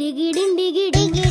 டிகிடின் டிங்கி